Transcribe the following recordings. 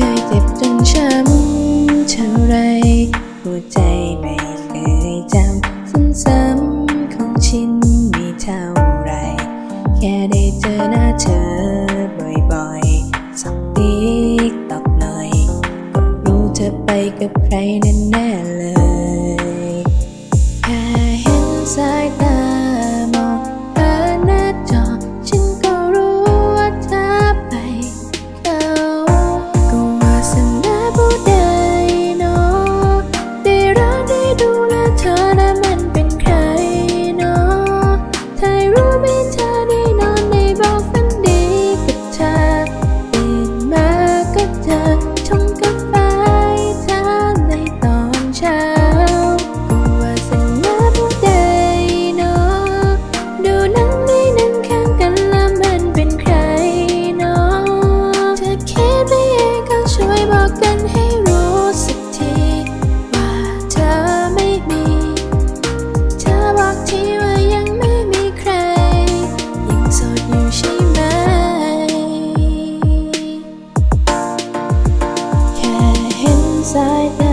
คยเจ็บจนช้ำเท่าไร หัวใจไม่เคยจำซ้ำๆของชินมีเท่าไร แค่ได้เจอหน้าเธอบ่อยๆสักติกตอกหน่อย ก็รู้เธอไปกับใครแน่ๆเลย แค่เห็นสายตา inside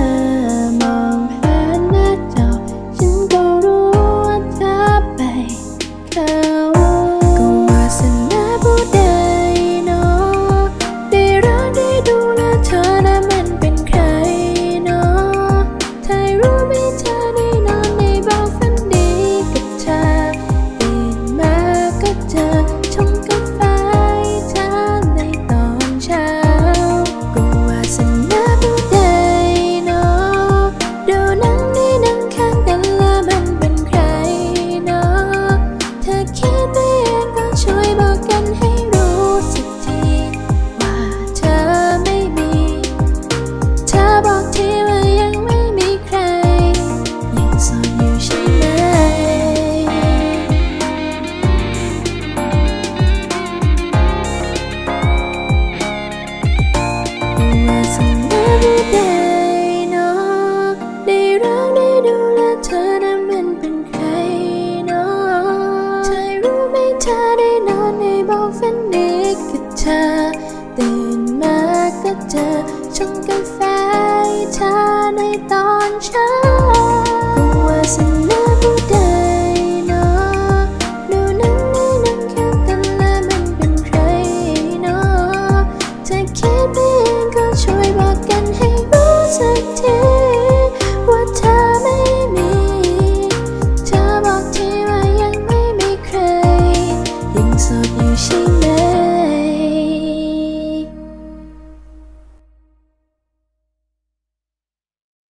อ ตื่นมาก็เจอชงกาแฟเธอในตอนเช้า